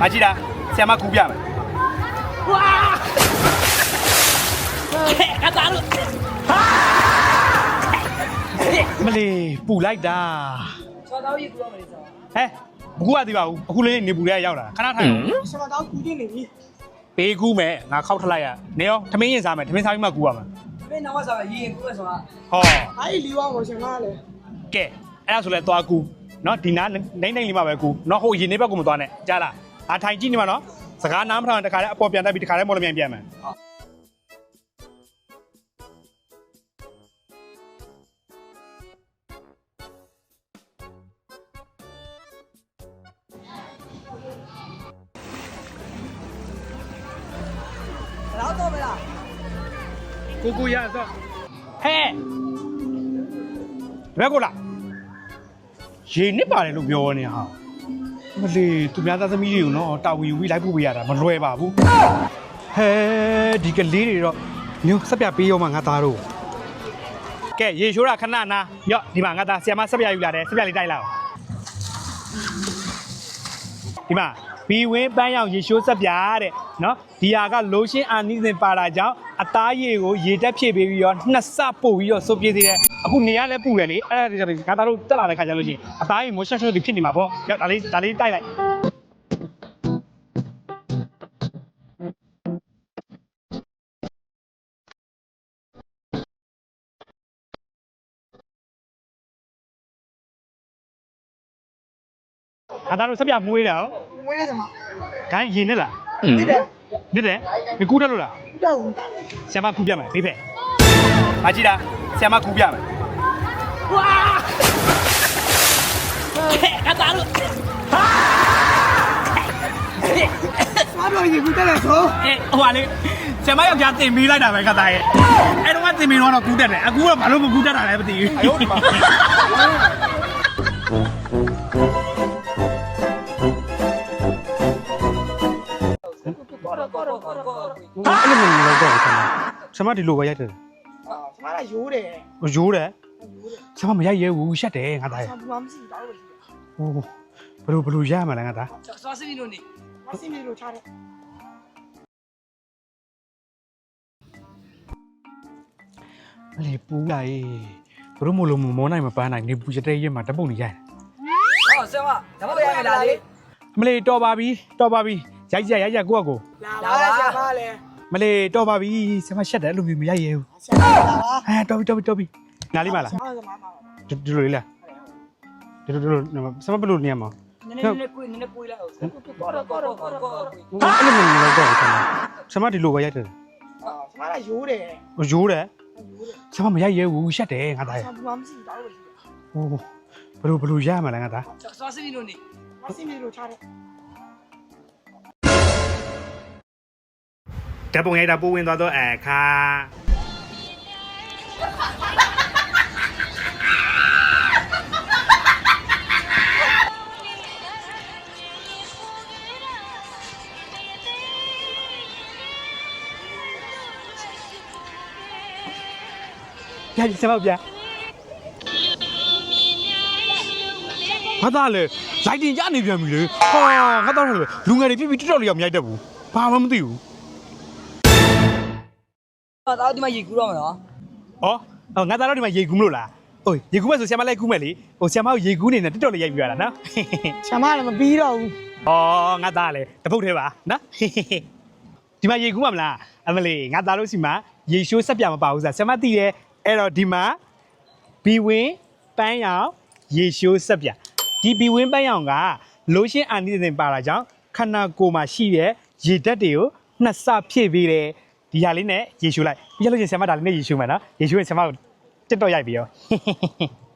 မကြည့်တာဆရာမကူပြမယ်ကတာလို့မလီပူလိုက်တာဆောင်းတော့ရေကူရမယ်ဆောင်းဟဲ့ဘူးကသိပါဘူးအခုလေးနေပူရဲရောက်လာခဏထိုင်အောင်ဆောင်းတော့ကူတင်နေပြီပေးကူးမယ်ငါခောက်ထလိုက်ရနေရောထမင်းရင်စားမယ်ထမင်းစားပြီးမှကူရမှာမင်းနောက်ဆောင်းရေကူရဆောင်းဟောအဲ့လီဝါမရှင်မလဲကဲအဲ့ဒါဆိုလဲသွားကူနော်ဒီနားနိုင်နိုင်လေးမှပဲကူနော်ဟိုရင်နေဘက်ကိုမသွားနဲ့ကြားလား အထိုင်ကြည့်နေမှာနော်စကားနားမထောင်တခါတည်းအပေါ်ပြန်တက်ပြီးတခါတည်းမော်လမြိုင်ပြန်မယ်လောက်တော့မလားကိုကိုရဆိုဟဲ့ဒီဘက်ကိုလာရေနစ်ပါတယ်လို့ပြောနေဟာ မလီသူများသားသမီးတွေကိုနော်တာဝန်ယူပြီးလိုက်ဖို့ပေးရတာမလွယ်ပါဘူးဟဲ့ဒီကလေးတွေတော့မျိုးဆက်ပြပေးရောမှငါသားတို့ကဲရေရှိုးတာခဏနာရော့ဒီမှာငါသားဆီယမဆက်ပြယူလာတယ်ဆက်ပြလေးတိုက်လာအောင်ဒီမှာ ဘီဝင်းပန်းရောင်ရေရှိုးဆက်ပြတဲ့နော်ဒီဟာကလိုရှင်းအာနီးစင်ပါတာကြောင့်အသားရည်ကိုရေတက်ဖြည့်ပေးပြီးတော့နှစ်ဆပို့ပြီးတော့စုပ်ပြေးသေးတယ်အခုနေရလဲပူတယ်လေအဲ့ဒါတွေငါသားတို့တက်လာတဲ့ခါကျလို့ရှိရင်အသားရည်မိုးရှက်ရှက်တွေဖြစ်နေမှာပေါ့ရော့ဒါလေးဒါလေးတိုက်လိုက်အသားတို့ဆက်ပြမွေးတယ်ဟုတ် မွေးနေစမှာခိုင်းရင်နဲ့လားဒီတယ်နစ်တယ်မကူတက်လို့လားတော့ဆရာမကူပြမယ်ဖေးဖက်မကြည့်တာဆရာမကူပြမယ်ဝါကတာလို့စားတော့ရေကူတက်တယ်ဆိုအဲဟိုပါလေဆရာမယောက်ျားတင်ပြီးလိုက်တာပဲခသားရဲ့အဲ့တော့ကတင်ပြီးတော့ကူတက်တယ်အခုကဘာလို့မကူတက်တာလဲမသိဘူးအယုတ်ဒီမှာအဲ့လိုမျိုးလောက်တော့ဆရာမ ဆရာမဒီလိုပဲရိုက်တယ်မလာရိုးတယ်ရိုးတယ်ဆရာမမရိုက်ရဲဘူးရှက်တယ်ငါသားရဲ့ဆောင်းဘူးမရှိတော့ဘူးဟိုဘယ်လိုဘယ်လိုရမှာလဲငါသားဆောင်းစင်းလို့နေမစင်းလို့ထားတယ်မလေးပူလာရေးဘလို့မလို့မမောနိုင်မပန်းနိုင်နေပူရတဲ့ရက်မှာတပုတ်နေရတယ်ဟောဆမဓမ္မရရလာလေမလေးတော်ပါပြီတော်ပါပြီရိုက်ကြရိုက်ကြကိုကကိုလာပါဆမလေ မလေးတော်ပါပြီဆမရှက်တယ်အဲ့လိုမျိုးမရိုက်ရဲဘူးဆမလာပါအဲတော်ပြီတော်ပြီတော်ပြီနားလေးမလားဆမဆမပါဒီဒီလိုလေးလားဒီလိုဒီလိုဆမဘယ်လိုနေရမှာနည်းနည်းနည်းကိုနည်းနည်းကိုလိုက်အောင်ကောတော့ကောတော့ကောတော့အဲ့လိုမျိုးလောက်တော့ဆမဆမဒီလိုပဲရိုက်တယ်ဆမလာရိုးတယ်ရိုးတယ်ဆမမရိုက်ရဲဘူးရှက်တယ်ငါသားရဲ့ဆောင်းဘူးမရှိတော့ဘူးဟိုဘယ်လိုဘယ်လိုရမှာလဲငါသားဆောင်းစင်းလို့နေမစင်းလို့ထားတယ် တ်ပုံရိုက်တာပိုးဝင်သွားတော့အခါပြကြည့်စမောက်ပြဘာသာလဲလိုက်တင်ကြနေပြန်ပြီလေဟာငါတော့လူငယ်တွေပြပြတော်တော်လေးရောက်မြိုက်တတ်ဘူးဘာမှမသိဘူး ဟာတော့ဒီမှာရေကူတော့မယ်နော်။ဩဟောငါသားတို့ဒီမှာရေကူးမလို့လား။အိုးရေကူးမဲ့ဆိုဆရာမလိုက်ကူးမဲ့လေ။ဟိုဆရာမကိုရေကူးနေနဲ့တက်တော်လေးရိုက်ပြရတာနော်ဆမလည်းမပြီးတော့ဘူး။ဩငါသားလည်းတပုတ်သေးပါနော်။ဒီမှာရေကူးမှာမလား။အမလေးငါသားတို့စီမှာရေရှိုးဆက်ပြမပါဘူးဆိုတာဆရာမသိတယ်။အဲ့တော့ဒီမှာဘီဝင်းပန်းရောင်ရေရှိုးဆက်ပြ။ဒီဘီဝင်းပန်းရောင်ကလိုရှင်းအာနိသင်ပါတာကြောင့်ခန္ဓာကိုယ်မှာရှိတဲ့ရေဓာတ်တွေကိုနှစ်ဆဖြည့်ပေးတယ်။ ဒီဟာလေးနဲ့ရေရှိုးလိုက်။ပြီးရလို့ချင်းဆရာမဒါလေးနဲ့ရေရှိုးမယ်နော်။ရေရှိုးရင်ဆရာမကိုတက်တော့ရိုက်ပြီးရော။